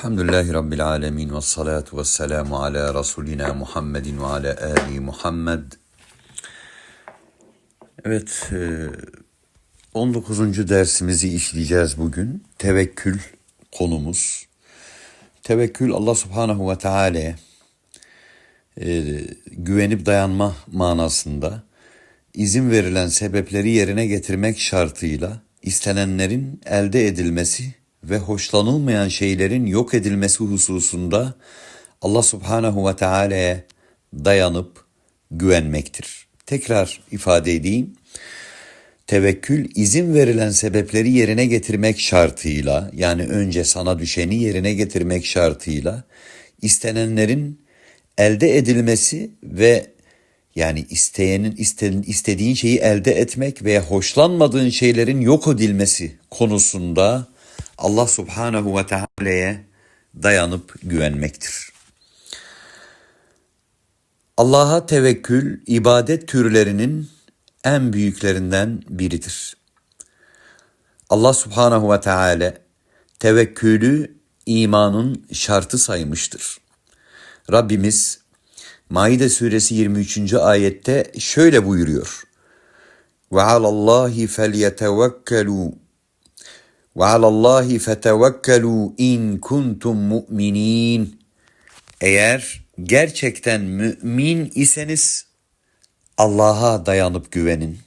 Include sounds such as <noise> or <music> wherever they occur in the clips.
Elhamdülillahi Rabbil Alemin ve salatu ve selamu ala Resulina Muhammedin ve ala Ali Muhammed. Evet, e, 19. dersimizi işleyeceğiz bugün. Tevekkül konumuz. Tevekkül Allah Subhanahu ve Teala güvenip dayanma manasında izin verilen sebepleri yerine getirmek şartıyla istenenlerin elde edilmesi ve hoşlanılmayan şeylerin yok edilmesi hususunda Allah Subhanahu ve Teala'ya dayanıp güvenmektir. Tekrar ifade edeyim. Tevekkül izin verilen sebepleri yerine getirmek şartıyla yani önce sana düşeni yerine getirmek şartıyla istenenlerin elde edilmesi ve yani isteyenin isten, istediğin şeyi elde etmek veya hoşlanmadığın şeylerin yok edilmesi konusunda Allah Subhanahu ve Teala'ya dayanıp güvenmektir. Allah'a tevekkül ibadet türlerinin en büyüklerinden biridir. Allah Subhanahu ve Teala tevekkülü imanın şartı saymıştır. Rabbimiz Maide suresi 23. ayette şöyle buyuruyor. Ve alallahi felyetevekkelu ve alallahi fetevekkelu in kuntum mu'minin. Eğer gerçekten mümin iseniz Allah'a dayanıp güvenin.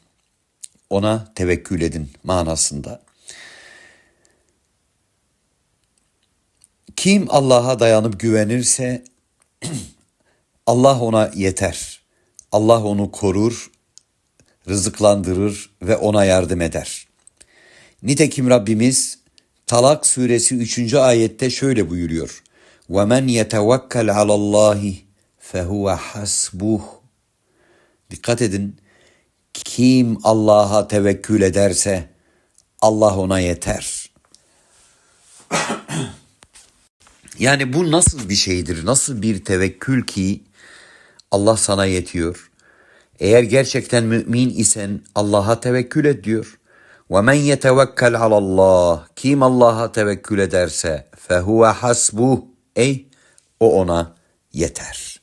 Ona tevekkül edin manasında. Kim Allah'a dayanıp güvenirse <clears throat> Allah ona yeter. Allah onu korur, rızıklandırır ve ona yardım eder. Nitekim Rabbimiz Talak suresi 3. ayette şöyle buyuruyor. وَمَنْ يَتَوَكَّلْ عَلَى اللّٰهِ فَهُوَ حَسْبُهُ Dikkat edin. Kim Allah'a tevekkül ederse Allah ona yeter. <clears throat> yani bu nasıl bir şeydir? Nasıl bir tevekkül ki Allah sana yetiyor? Eğer gerçekten mümin isen Allah'a tevekkül et diyor. وَمَنْ يَتَوَكَّلْ عَلَى اللّٰهِ Kim Allah'a tevekkül ederse فَهُوَ حَسْبُهُ Ey o ona yeter.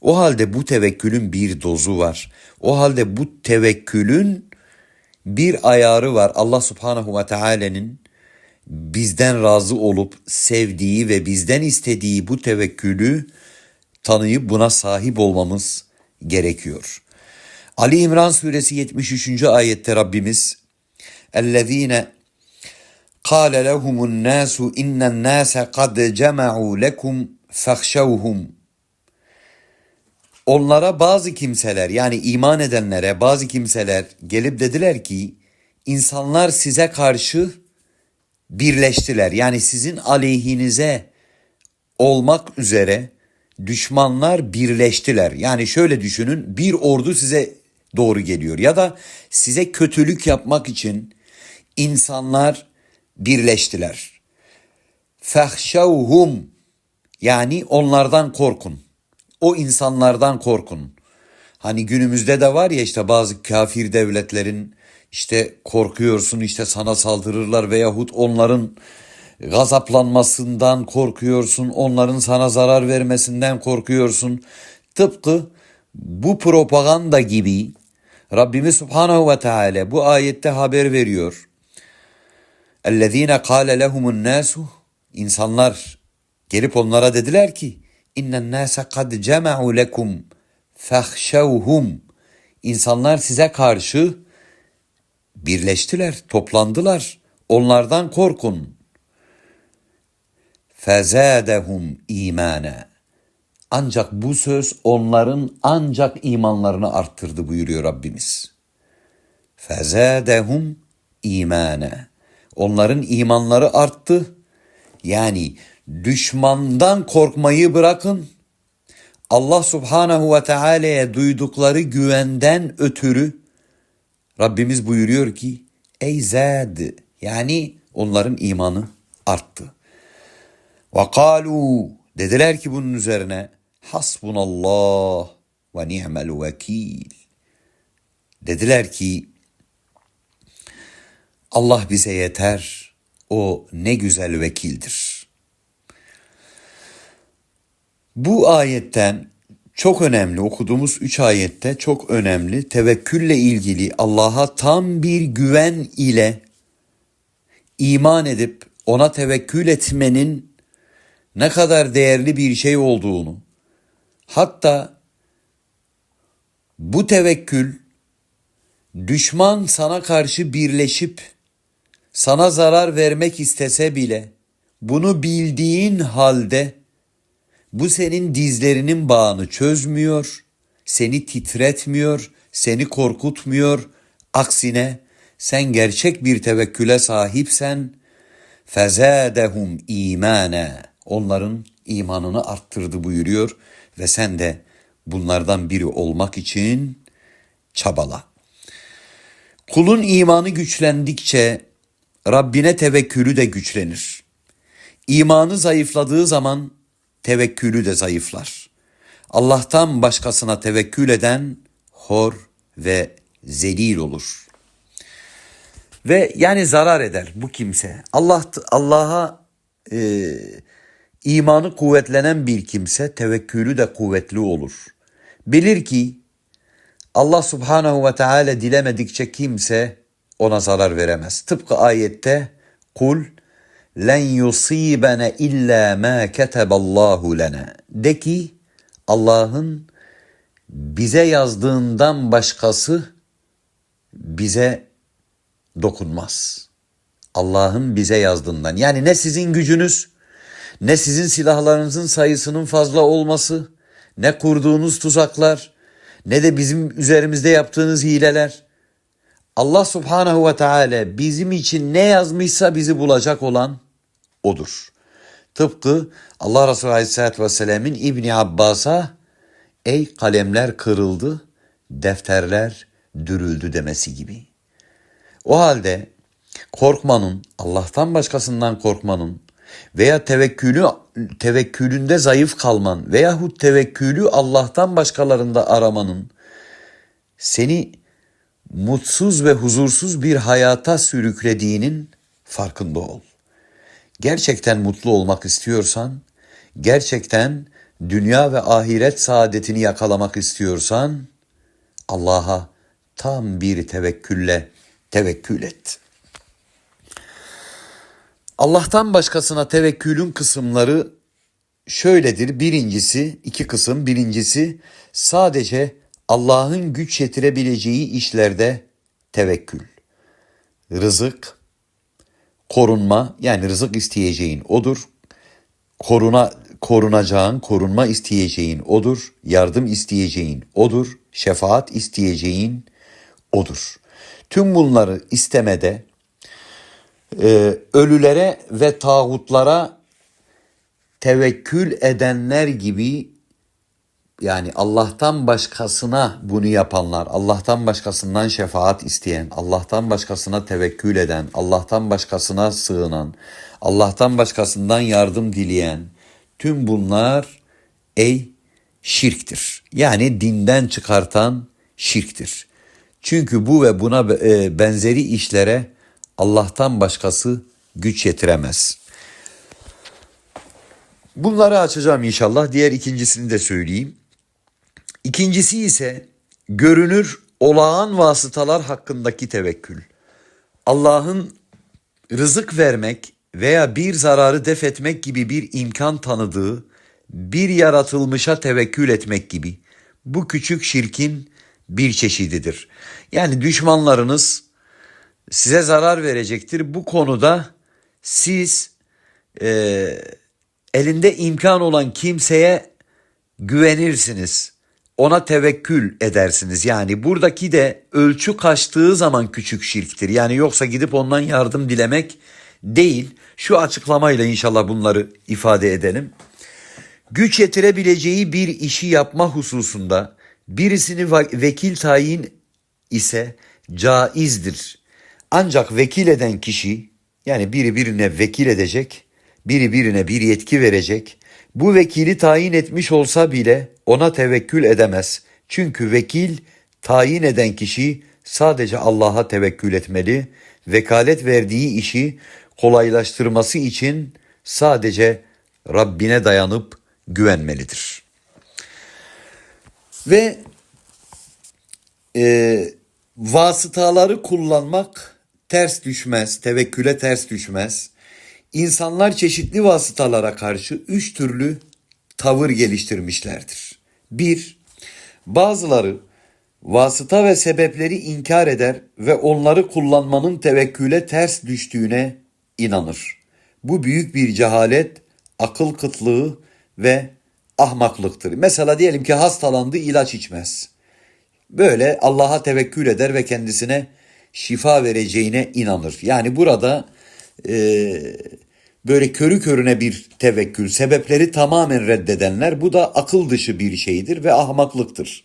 O halde bu tevekkülün bir dozu var. O halde bu tevekkülün bir ayarı var. Allah subhanahu ve teala'nın bizden razı olup sevdiği ve bizden istediği bu tevekkülü tanıyıp buna sahip olmamız gerekiyor. Ali İmran suresi 73. ayette Rabbimiz اَلَّذ۪ينَ قَالَ لَهُمُ النَّاسُ اِنَّ النَّاسَ قَدْ جَمَعُوا لَكُمْ فَخْشَوْهُمْ Onlara bazı kimseler yani iman edenlere bazı kimseler gelip dediler ki insanlar size karşı birleştiler. Yani sizin aleyhinize olmak üzere düşmanlar birleştiler. Yani şöyle düşünün bir ordu size doğru geliyor ya da size kötülük yapmak için insanlar birleştiler. Fehşevhum yani onlardan korkun. O insanlardan korkun. Hani günümüzde de var ya işte bazı kafir devletlerin işte korkuyorsun işte sana saldırırlar veyahut onların gazaplanmasından korkuyorsun, onların sana zarar vermesinden korkuyorsun. Tıpkı bu propaganda gibi Rabbimiz Subhanahu ve Teala bu ayette haber veriyor. اَلَّذ۪ينَ قَالَ لَهُمُ النَّاسُ İnsanlar gelip onlara dediler ki اِنَّ النَّاسَ قَدْ جَمَعُوا لَكُمْ فَخْشَوْهُمْ İnsanlar size karşı birleştiler, toplandılar. Onlardan korkun. فَزَادَهُمْ imana. Ancak bu söz onların ancak imanlarını arttırdı buyuruyor Rabbimiz. فَزَادَهُمْ imana. Onların imanları arttı. Yani düşmandan korkmayı bırakın. Allah Subhanahu ve Teala'ya duydukları güvenden ötürü Rabbimiz buyuruyor ki ey zad yani onların imanı arttı. Ve kalu dediler ki bunun üzerine hasbunallah ve ni'mel vekil. Dediler ki Allah bize yeter. O ne güzel vekildir. Bu ayetten çok önemli okuduğumuz üç ayette çok önemli tevekkülle ilgili Allah'a tam bir güven ile iman edip ona tevekkül etmenin ne kadar değerli bir şey olduğunu hatta bu tevekkül düşman sana karşı birleşip sana zarar vermek istese bile bunu bildiğin halde bu senin dizlerinin bağını çözmüyor, seni titretmiyor, seni korkutmuyor. Aksine sen gerçek bir tevekküle sahipsen fezadehum imane. Onların imanını arttırdı buyuruyor ve sen de bunlardan biri olmak için çabala. Kulun imanı güçlendikçe Rabbine tevekkülü de güçlenir. İmanı zayıfladığı zaman tevekkülü de zayıflar. Allah'tan başkasına tevekkül eden hor ve zelil olur. Ve yani zarar eder bu kimse. Allah Allah'a e, imanı kuvvetlenen bir kimse tevekkülü de kuvvetli olur. Bilir ki Allah subhanahu ve teala dilemedikçe kimse ona zarar veremez. Tıpkı ayette kul len yusibene illa ma keteballahu lena. De ki Allah'ın bize yazdığından başkası bize dokunmaz. Allah'ın bize yazdığından. Yani ne sizin gücünüz, ne sizin silahlarınızın sayısının fazla olması, ne kurduğunuz tuzaklar, ne de bizim üzerimizde yaptığınız hileler. Allah subhanahu ve teala bizim için ne yazmışsa bizi bulacak olan odur. Tıpkı Allah Resulü Aleyhisselatü Vesselam'ın İbni Abbas'a ey kalemler kırıldı, defterler dürüldü demesi gibi. O halde korkmanın, Allah'tan başkasından korkmanın veya tevekkülü tevekkülünde zayıf kalman veyahut tevekkülü Allah'tan başkalarında aramanın seni mutsuz ve huzursuz bir hayata sürüklediğinin farkında ol. Gerçekten mutlu olmak istiyorsan, gerçekten dünya ve ahiret saadetini yakalamak istiyorsan Allah'a tam bir tevekkülle tevekkül et. Allah'tan başkasına tevekkülün kısımları şöyledir. Birincisi, iki kısım. Birincisi sadece Allah'ın güç yetirebileceği işlerde tevekkül. Rızık, korunma yani rızık isteyeceğin odur. Koruna, korunacağın, korunma isteyeceğin odur. Yardım isteyeceğin odur. Şefaat isteyeceğin odur. Tüm bunları istemede e, ölülere ve tağutlara tevekkül edenler gibi yani Allah'tan başkasına bunu yapanlar, Allah'tan başkasından şefaat isteyen, Allah'tan başkasına tevekkül eden, Allah'tan başkasına sığınan, Allah'tan başkasından yardım dileyen tüm bunlar ey şirktir. Yani dinden çıkartan şirktir. Çünkü bu ve buna e, benzeri işlere Allah'tan başkası güç yetiremez. Bunları açacağım inşallah. Diğer ikincisini de söyleyeyim. İkincisi ise görünür olağan vasıtalar hakkındaki tevekkül. Allah'ın rızık vermek veya bir zararı def etmek gibi bir imkan tanıdığı bir yaratılmışa tevekkül etmek gibi bu küçük şirkin bir çeşididir. Yani düşmanlarınız size zarar verecektir. Bu konuda siz e, elinde imkan olan kimseye güvenirsiniz. Ona tevekkül edersiniz. Yani buradaki de ölçü kaçtığı zaman küçük şirktir. Yani yoksa gidip ondan yardım dilemek değil. Şu açıklamayla inşallah bunları ifade edelim. Güç yetirebileceği bir işi yapma hususunda birisini vekil tayin ise caizdir. Ancak vekil eden kişi yani biri birine vekil edecek, biri birine bir yetki verecek. Bu vekili tayin etmiş olsa bile ona tevekkül edemez. Çünkü vekil tayin eden kişi sadece Allah'a tevekkül etmeli. Vekalet verdiği işi kolaylaştırması için sadece Rabbine dayanıp güvenmelidir. Ve e, vasıtaları kullanmak ters düşmez, tevekküle ters düşmez. İnsanlar çeşitli vasıtalara karşı üç türlü tavır geliştirmişlerdir. Bir, bazıları vasıta ve sebepleri inkar eder ve onları kullanmanın tevekküle ters düştüğüne inanır. Bu büyük bir cehalet, akıl kıtlığı ve ahmaklıktır. Mesela diyelim ki hastalandı ilaç içmez. Böyle Allah'a tevekkül eder ve kendisine şifa vereceğine inanır. Yani burada e, böyle körü körüne bir tevekkül, sebepleri tamamen reddedenler bu da akıl dışı bir şeydir ve ahmaklıktır.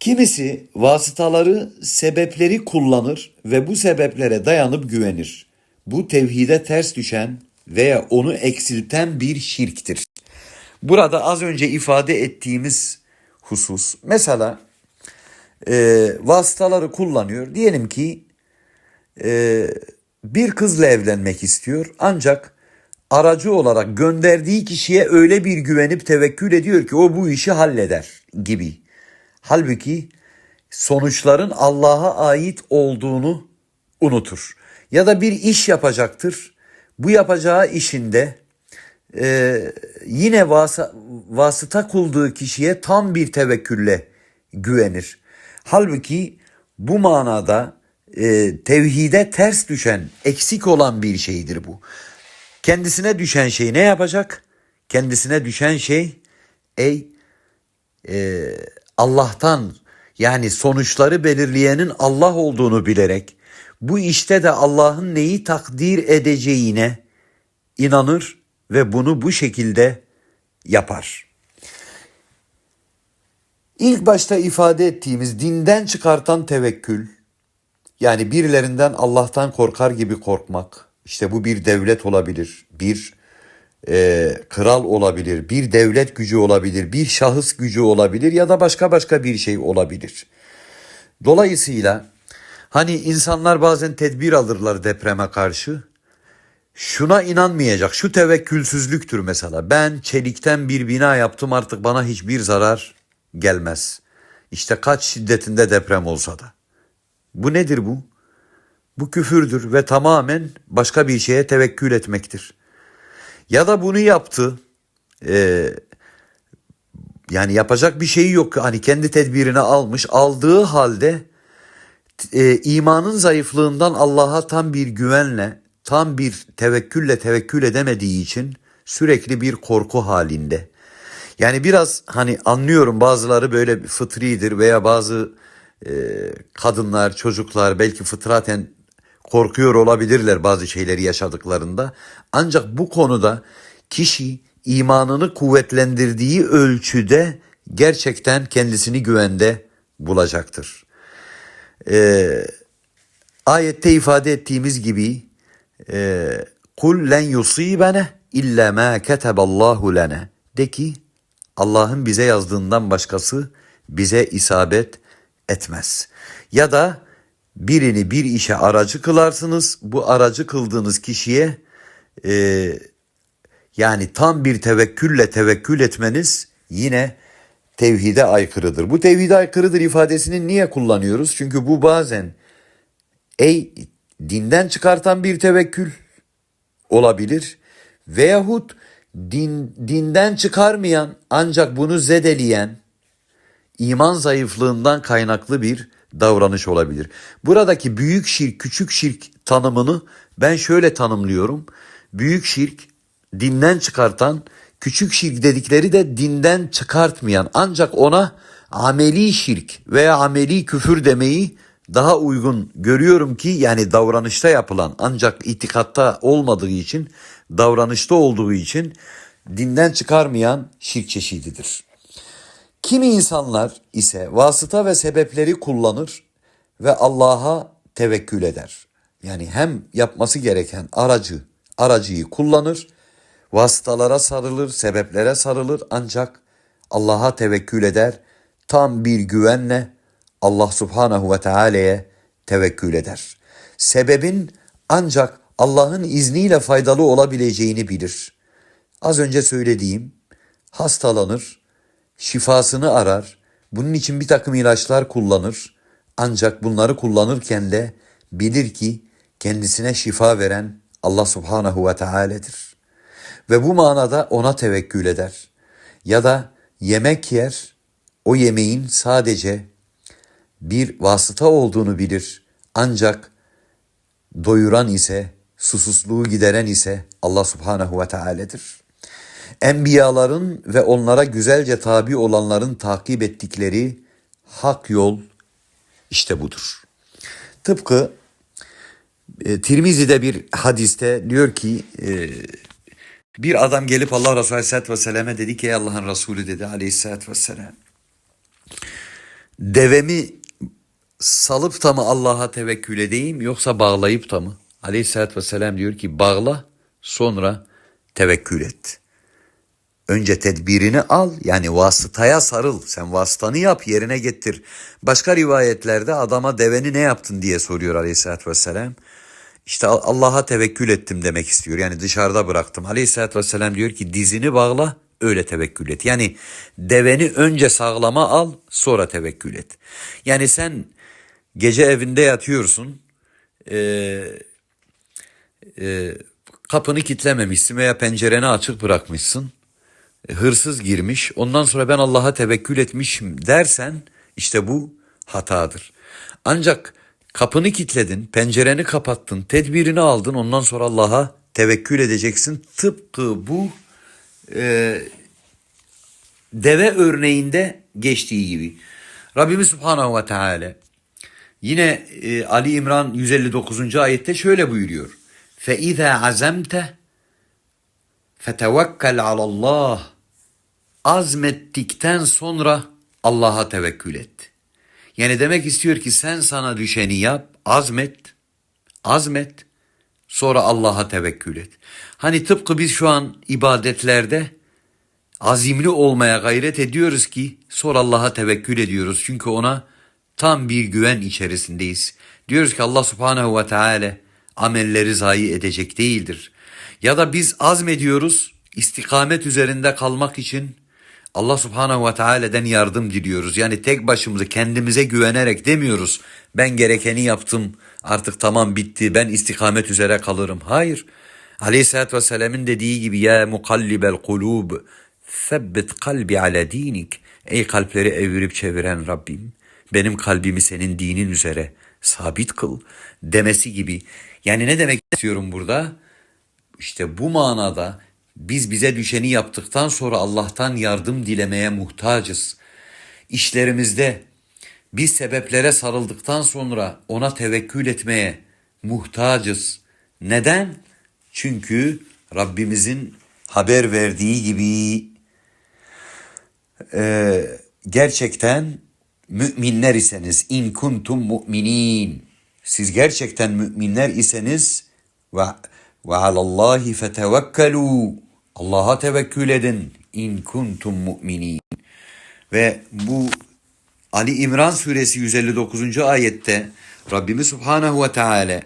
Kimisi vasıtaları, sebepleri kullanır ve bu sebeplere dayanıp güvenir. Bu tevhide ters düşen veya onu eksilten bir şirktir. Burada az önce ifade ettiğimiz husus, mesela e, vasıtaları kullanıyor. Diyelim ki e, bir kızla evlenmek istiyor ancak aracı olarak gönderdiği kişiye öyle bir güvenip tevekkül ediyor ki o bu işi halleder gibi. Halbuki sonuçların Allah'a ait olduğunu unutur. Ya da bir iş yapacaktır. Bu yapacağı işinde e, yine vasa, vasıta kulduğu kişiye tam bir tevekkülle güvenir. Halbuki bu manada e, tevhide ters düşen, eksik olan bir şeydir bu. Kendisine düşen şey ne yapacak? Kendisine düşen şey ey e, Allah'tan yani sonuçları belirleyenin Allah olduğunu bilerek bu işte de Allah'ın neyi takdir edeceğine inanır ve bunu bu şekilde yapar. İlk başta ifade ettiğimiz dinden çıkartan tevekkül, yani birilerinden Allah'tan korkar gibi korkmak, işte bu bir devlet olabilir, bir e, kral olabilir, bir devlet gücü olabilir, bir şahıs gücü olabilir ya da başka başka bir şey olabilir. Dolayısıyla hani insanlar bazen tedbir alırlar depreme karşı. Şuna inanmayacak, şu tevekkülsüzlüktür mesela. Ben çelikten bir bina yaptım artık bana hiçbir zarar gelmez. İşte kaç şiddetinde deprem olsa da. Bu nedir bu? Bu küfürdür ve tamamen başka bir şeye tevekkül etmektir. Ya da bunu yaptı. Ee, yani yapacak bir şeyi yok. Hani kendi tedbirini almış. Aldığı halde e, imanın zayıflığından Allah'a tam bir güvenle, tam bir tevekkülle tevekkül edemediği için sürekli bir korku halinde. Yani biraz hani anlıyorum bazıları böyle fıtridir veya bazı e, kadınlar, çocuklar belki fıtraten korkuyor olabilirler bazı şeyleri yaşadıklarında. Ancak bu konuda kişi imanını kuvvetlendirdiği ölçüde gerçekten kendisini güvende bulacaktır. Ee, ayette ifade ettiğimiz gibi e, kul len yusibene illa ma keteballahu lene de ki Allah'ın bize yazdığından başkası bize isabet etmez. Ya da birini bir işe aracı kılarsınız. Bu aracı kıldığınız kişiye e, yani tam bir tevekkülle tevekkül etmeniz yine tevhide aykırıdır. Bu tevhide aykırıdır ifadesini niye kullanıyoruz? Çünkü bu bazen ey dinden çıkartan bir tevekkül olabilir veyahut din, dinden çıkarmayan ancak bunu zedeleyen iman zayıflığından kaynaklı bir davranış olabilir. Buradaki büyük şirk, küçük şirk tanımını ben şöyle tanımlıyorum. Büyük şirk dinden çıkartan, küçük şirk dedikleri de dinden çıkartmayan ancak ona ameli şirk veya ameli küfür demeyi daha uygun görüyorum ki yani davranışta yapılan ancak itikatta olmadığı için davranışta olduğu için dinden çıkarmayan şirk çeşididir. Kimi insanlar ise vasıta ve sebepleri kullanır ve Allah'a tevekkül eder. Yani hem yapması gereken aracı, aracıyı kullanır, vasıtalara sarılır, sebeplere sarılır ancak Allah'a tevekkül eder. Tam bir güvenle Allah Subhanahu ve Teala'ya tevekkül eder. Sebebin ancak Allah'ın izniyle faydalı olabileceğini bilir. Az önce söylediğim hastalanır, şifasını arar, bunun için bir takım ilaçlar kullanır. Ancak bunları kullanırken de bilir ki kendisine şifa veren Allah subhanahu ve teala'dır. Ve bu manada ona tevekkül eder. Ya da yemek yer, o yemeğin sadece bir vasıta olduğunu bilir. Ancak doyuran ise, susuzluğu gideren ise Allah subhanahu ve teala'dır. Enbiyaların ve onlara güzelce tabi olanların takip ettikleri hak yol işte budur. Tıpkı e, Tirmizi'de bir hadiste diyor ki e, bir adam gelip Allah Resulü Aleyhisselatü Vesselam'e dedi ki Allah'ın Resulü dedi Aleyhisselatü Vesselam devemi salıp da mı Allah'a tevekkül edeyim yoksa bağlayıp da mı? Aleyhisselatü Vesselam diyor ki bağla sonra tevekkül et. Önce tedbirini al yani vasıtaya sarıl. Sen vasıtanı yap yerine getir. Başka rivayetlerde adama deveni ne yaptın diye soruyor aleyhissalatü vesselam. İşte Allah'a tevekkül ettim demek istiyor. Yani dışarıda bıraktım. Aleyhissalatü vesselam diyor ki dizini bağla öyle tevekkül et. Yani deveni önce sağlama al sonra tevekkül et. Yani sen gece evinde yatıyorsun. Ee, e, kapını kitlememişsin veya pencereni açık bırakmışsın hırsız girmiş ondan sonra ben Allah'a tevekkül etmişim dersen işte bu hatadır. Ancak kapını kilitledin, pencereni kapattın, tedbirini aldın ondan sonra Allah'a tevekkül edeceksin. Tıpkı bu e, deve örneğinde geçtiği gibi. Rabbimiz Subhanahu ve Teala yine e, Ali İmran 159. ayette şöyle buyuruyor. فَاِذَا عَزَمْتَ Fetevekkal alallah. Azmettikten sonra Allah'a tevekkül et. Yani demek istiyor ki sen sana düşeni yap, azmet, azmet, sonra Allah'a tevekkül et. Hani tıpkı biz şu an ibadetlerde azimli olmaya gayret ediyoruz ki sonra Allah'a tevekkül ediyoruz. Çünkü ona tam bir güven içerisindeyiz. Diyoruz ki Allah subhanehu ve teala amelleri zayi edecek değildir. Ya da biz azmediyoruz istikamet üzerinde kalmak için Allah subhanehu ve teala'den yardım diliyoruz. Yani tek başımıza kendimize güvenerek demiyoruz. Ben gerekeni yaptım artık tamam bitti ben istikamet üzere kalırım. Hayır. Aleyhisselatü Vesselam'ın dediği gibi ya mukallibel kulub sebbit kalbi ala dinik. Ey kalpleri evirip çeviren Rabbim benim kalbimi senin dinin üzere sabit kıl demesi gibi. Yani ne demek istiyorum burada? İşte bu manada biz bize düşeni yaptıktan sonra Allah'tan yardım dilemeye muhtacız. İşlerimizde biz sebeplere sarıldıktan sonra ona tevekkül etmeye muhtacız. Neden? Çünkü Rabbimizin haber verdiği gibi e, gerçekten müminler iseniz in kuntum mu'minin siz gerçekten müminler iseniz ve ve alallahi fetevekkelu Allah'a tevekkül edin in kuntum mu'minin. Ve bu Ali İmran suresi 159. ayette Rabbimiz Subhanahu ve Teala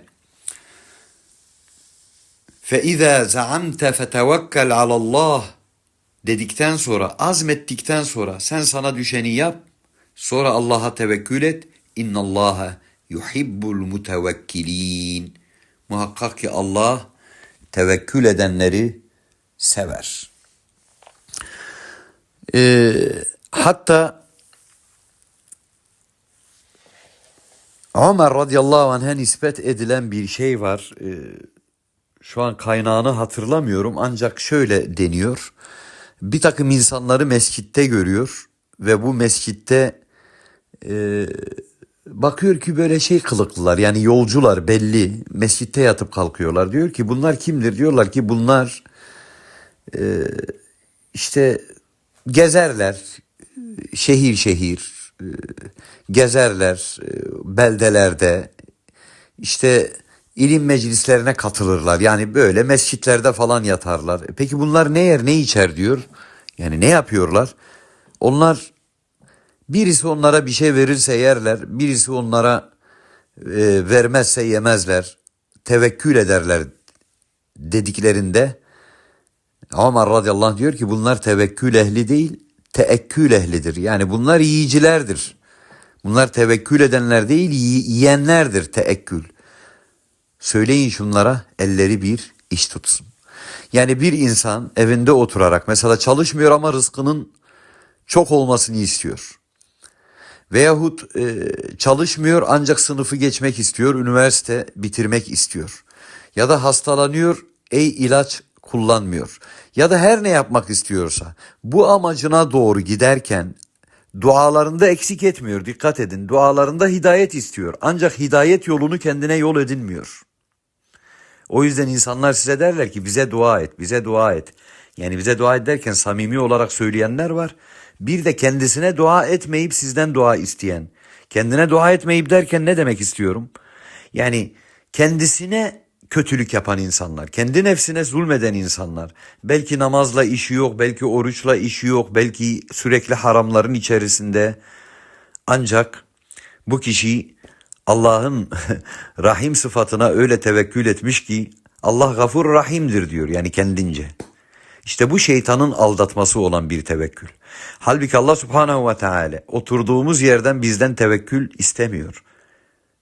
فَاِذَا زَعَمْتَ فَتَوَكَّلْ عَلَى اللّٰهِ dedikten sonra, azmettikten sonra sen sana düşeni yap, sonra Allah'a tevekkül et. اِنَّ اللّٰهَ يُحِبُّ الْمُتَوَكِّلِينَ Muhakkak ki Allah tevekkül edenleri sever. Ee, hatta Ömer radıyallahu anh'a nispet edilen bir şey var. Ee, şu an kaynağını hatırlamıyorum ancak şöyle deniyor. Bir takım insanları mescitte görüyor ve bu mescitte e, bakıyor ki böyle şey kılıklılar yani yolcular belli mescitte yatıp kalkıyorlar. Diyor ki bunlar kimdir? Diyorlar ki bunlar e, işte gezerler şehir şehir e, gezerler e, beldelerde işte ilim meclislerine katılırlar. Yani böyle mescitlerde falan yatarlar. Peki bunlar ne yer ne içer diyor. Yani ne yapıyorlar? Onlar birisi onlara bir şey verirse yerler, birisi onlara e, vermezse yemezler. Tevekkül ederler dediklerinde Ömer radıyallahu anh diyor ki bunlar tevekkül ehli değil, teekkül ehlidir. Yani bunlar yiyicilerdir. Bunlar tevekkül edenler değil, yi- yiyenlerdir teekkül. Söyleyin şunlara elleri bir iş tutsun. Yani bir insan evinde oturarak mesela çalışmıyor ama rızkının çok olmasını istiyor. Veyahut e, çalışmıyor ancak sınıfı geçmek istiyor, üniversite bitirmek istiyor. Ya da hastalanıyor, ey ilaç kullanmıyor. Ya da her ne yapmak istiyorsa bu amacına doğru giderken dualarında eksik etmiyor. Dikkat edin dualarında hidayet istiyor. Ancak hidayet yolunu kendine yol edinmiyor. O yüzden insanlar size derler ki bize dua et, bize dua et. Yani bize dua et derken samimi olarak söyleyenler var. Bir de kendisine dua etmeyip sizden dua isteyen. Kendine dua etmeyip derken ne demek istiyorum? Yani kendisine kötülük yapan insanlar, kendi nefsine zulmeden insanlar. Belki namazla işi yok, belki oruçla işi yok, belki sürekli haramların içerisinde. Ancak bu kişi Allah'ın <laughs> rahim sıfatına öyle tevekkül etmiş ki Allah gafur rahimdir diyor yani kendince. İşte bu şeytanın aldatması olan bir tevekkül. Halbuki Allah subhanehu ve teala oturduğumuz yerden bizden tevekkül istemiyor.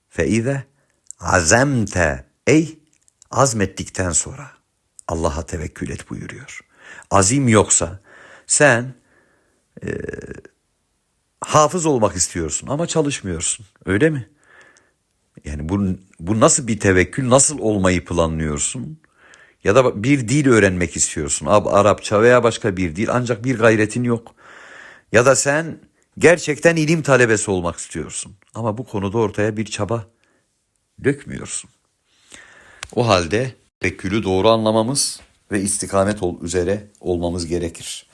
Feize azemte ey azmettikten sonra Allah'a tevekkül et buyuruyor. Azim yoksa sen hafız olmak istiyorsun ama çalışmıyorsun. Öyle mi? Yani bu, bu nasıl bir tevekkül, nasıl olmayı planlıyorsun? Ya da bir dil öğrenmek istiyorsun. Arapça veya başka bir dil ancak bir gayretin yok. Ya da sen gerçekten ilim talebesi olmak istiyorsun. Ama bu konuda ortaya bir çaba dökmüyorsun. O halde tevekkülü doğru anlamamız ve istikamet ol, üzere olmamız gerekir.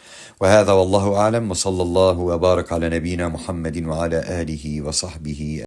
Ve hâzâ vallahu alem ve sallallahu ve barak ala nebînâ Muhammedin ve ala âlihi ve sahbihi